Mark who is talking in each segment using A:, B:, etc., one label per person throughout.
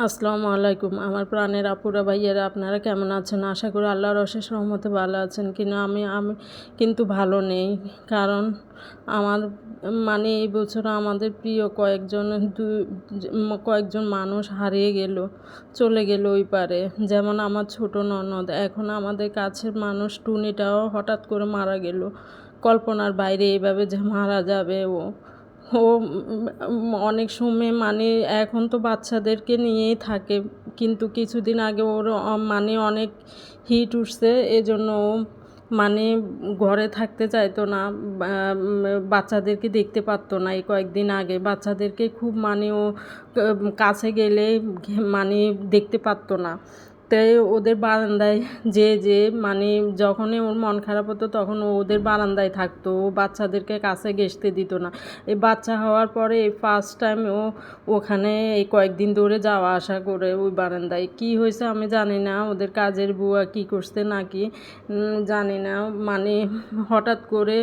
A: আসসালামু আলাইকুম। আমার প্রাণের আপুরা, ভাইয়েরা, আপনারা কেমন আছেন? আশা করি আল্লাহর অশেষ রহমতে ভালো আছেন। কিন্তু আমি আমি কিন্তু ভালো নেই। কারণ আমার মানে এই বছর আমাদের প্রিয় কয়েকজন, দু- কয়েকজন মানুষ হারিয়ে গেল, চলে গেল ওই পারে। যেমন আমার ছোট ননদ। এখন আমাদের কাছের মানুষ টুনিটাও হঠাৎ করে মারা গেল। কল্পনার বাইরে এইভাবে যে মারা যাবে ও। ও অনেক সময় মানে এখন তো বাচ্চাদেরকে নিয়েই থাকে। কিন্তু কিছুদিন আগে ওর মানে অনেক হিট উঠছে, এজন্য ও মানে ঘরে থাকতে চাইতো না বাচ্চাদেরকে দেখতে পারতো না এই কয়েকদিন আগে। বাচ্চাদেরকে খুব মানে ও কাছে গেলে মানে দেখতে পারতো না। তাই ওদের বারান্দায় যে যে মানে যখনই ওর মন খারাপ হতো তখন ও ওদের বারান্দায় থাকতো। ও বাচ্চাদেরকে কাছে ঘেঁষতে দিত না। এই বাচ্চা হওয়ার পরে এই ফার্স্ট টাইম ও ওখানে এই কয়েকদিন ধরে যাওয়া আসা করে ওই বারান্দায়। কি হয়েছে আমি জানি না। ওদের কাজের বুয়া কি করছে নাকি জানি না। মানে হঠাৎ করে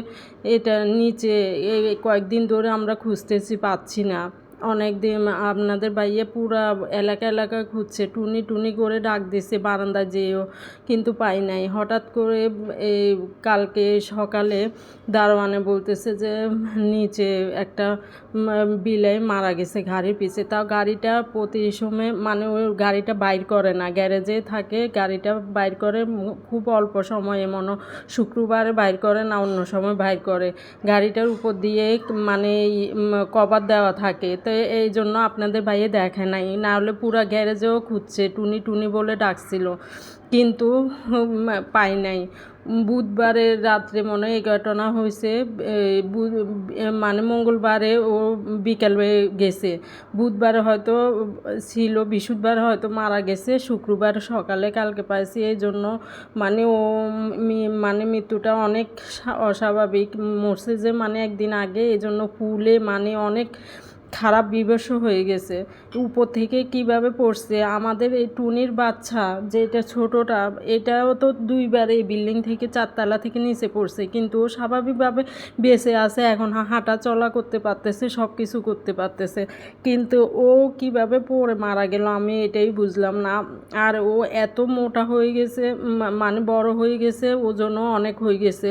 A: এটা নিচে এই কয়েকদিন ধরে আমরা খুঁজতেছি, পাচ্ছি না। অনেক দিন আপনাদের বাইয়ে পুরা এলাকা এলাকা খুঁজছে টুনি টুনি করে ডাক দিছে বারান্দা যেও কিন্তু পাই নাই। হঠাৎ করে এই কালকে সকালে দারোয়ানে বলতেছে যে, নিচে একটা বিলাই মারা গেছে গাড়ির পিছে। তাও গাড়িটা প্রতি সময় মানে ওই গাড়িটা বাইর করে না, গ্যারেজে থাকে, গাড়িটা বাইর করে খুব অল্প সময়ে, মনে শুক্রবারে বাইর করে না অন্য সময় বাইর করে। গাড়িটার উপর দিয়ে মানে কভার দেওয়া থাকে। তো এই জন্য আপনাদের ভাইয়ে দেখে নাই। না হলে পুরো গ্যারেজেও খুঁজছে, টুনি টুনি বলে ডাকছিল। কিন্তু পাই নাই। বুধবারের রাত্রে মনে হয় এই ঘটনা হয়েছে মানে মঙ্গলবারে ও বিকেলে গেছে। বুধবারে হয়তো ছিল, বৃহস্পতিবার হয়তো মারা গেছে, শুক্রবার সকালে কালকে পাইছি। এই জন্য মানে ও মানে মৃত্যুটা অনেক অস্বাভাবিক। মরছে যে মানে একদিন আগে, এই জন্য ফুলে মানে অনেক খারাপ বিবশ হয়ে গেছে। উপর থেকে কীভাবে পড়ছে? আমাদের এই টুনির বাচ্চা যেটা ছোটটা, এটাও তো দুইবার এই বিল্ডিং থেকে চারতলা থেকে নিচে পড়ছে। কিন্তু ও স্বাভাবিকভাবে বেঁচে আছে, এখন হাঁটা চলা করতে পারতেছে সব কিছু করতে পারতেছে। কিন্তু ও কীভাবে পড়ে মারা গেল আমি এটাই বুঝলাম না। আর ও এত মোটা হয়ে গেছে মানে বড় হয়ে গেছে, ওজনও অনেক হয়ে গেছে।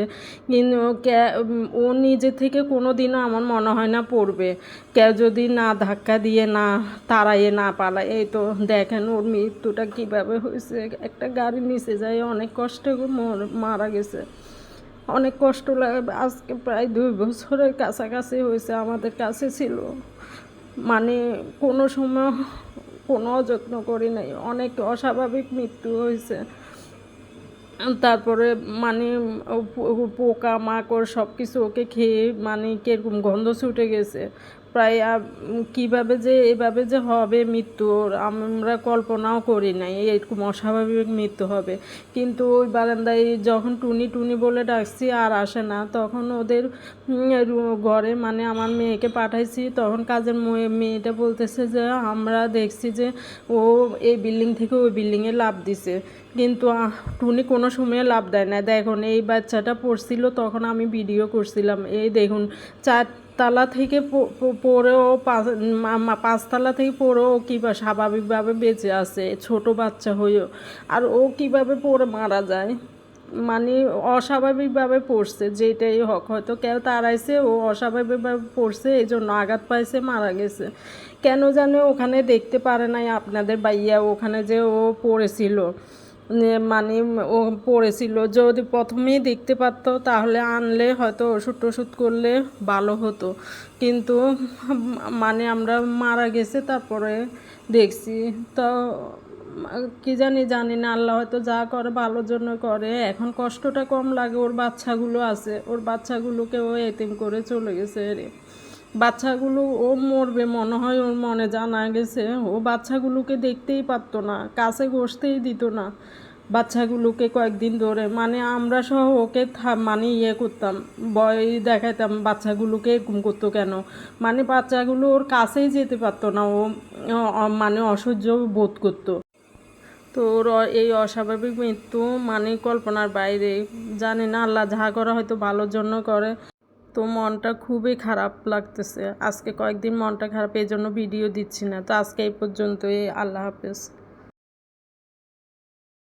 A: কিন্তু ও নিজে থেকে কোনো দিনও আমার মনে হয় না পড়বে। কেউ যদি না ধাক্কা দিয়ে না তাড়াইয়ে না পালায়, এই তো দেখেন ওর মৃত্যুটা কীভাবে হয়েছে। একটা গাড়ি নিচে যায়, অনেক কষ্টে মর- গেছে। অনেক কষ্ট লাগে, আজকে প্রায় দুই বছরের কাছাকাছি হয়েছে, আমাদের কাছে ছিল। মানে কোনো সময় কোনো যত্ন করি নাই, অনেক অস্বাভাবিক মৃত্যু হয়েছে। তারপরে মানে পোকা মাকড় সব কিছু ওকে খেয়ে মানে কীরকম গন্ধ ছুটে গেছে। প্রায় কীভাবে যে, এভাবে যে হবে মৃত্যু আমরা কল্পনাও করি নাই, এরকম অস্বাভাবিক মৃত্যু হবে। কিন্তু ওই বারান্দায় যখন টুনি টুনি বলে ডাকছি আর আসে না, তখন ওদের ঘরে মানে আমার মেয়েকে পাঠাইছি, তখন কাজের মেয়ে- মেয়েটা বলতেছে যে, আমরা দেখছি যে ও এই বিল্ডিং থেকে ওই বিল্ডিংয়ে লাভ দিছে। কিন্তু টুনি কোনো সময় লাভ দেয় না। দেখুন, এই বাচ্চাটা পড়ছিল, তখন আমি ভিডিও করছিলাম। এই দেখুন চারতলা থেকে পড়েও পাঁচতলা থেকে পড়েও কীভাবে স্বাভাবিকভাবে বেঁচে আছে, ছোট বাচ্চা হয়েও। আর ও কীভাবে পড়ে মারা যায়? মানে অস্বাভাবিকভাবে পড়ছে, যেটাই হোক। হয়তো কেউ তাড়াইছে, ও অস্বাভাবিকভাবে পড়ছে এই জন্য আঘাত পাইছে, মারা গেছে। কেন জানে ওখানে দেখতে পারে নাই আপনাদের বাইয়া ওখানে যে ও পড়েছিল। মানে ও পড়েছিল। যদি প্রথমেই দেখতে পারতো, তাহলে আনলে হয়তো ওষুধ টষুধ করলে ভালো হতো। কিন্তু মানে আমরা মারা গেছে, তারপরে দেখছি। তো কি জানি জানি না, আল্লাহ হয়তো যা করে ভালোর জন্য করে। এখন কষ্টটা কম লাগে, ওর বাচ্চাগুলো আছে। ওর বাচ্চাগুলোকে ও এতিম করে চলে গেছে রে। বাচ্চাগুলো, ও মরবে মনে হয় ওর মনে জানা গেছে। ও বাচ্চাগুলোকে দেখতেই পারতো না, কাছে বসতেই দিত না। বাচ্চাগুলোকে কয়েকদিন ধরে মানে আমরা সহ ওকে মানে ইয়ে করতাম, ভয় দেখাইতাম বাচ্চাগুলোকে এরকম করতো কেন? মানে বাচ্চাগুলো ওর কাছেই যেতে পারতো না, ও মানে অসহ্য বোধ করতো। তো ওর এই অস্বাভাবিক মৃত্যু মানে কল্পনার বাইরে। জানি না আল্লাহ যাহা করা হয়তো ভালোর জন্য করে। তো মনটা খুবই খারাপ লাগতেছে। আজকে কয়েকদিন মনটা খারাপ, এই জন্য ভিডিও দিচ্ছি না। তো আজকে এই পর্যন্তই। আল্লাহ হাফেজ।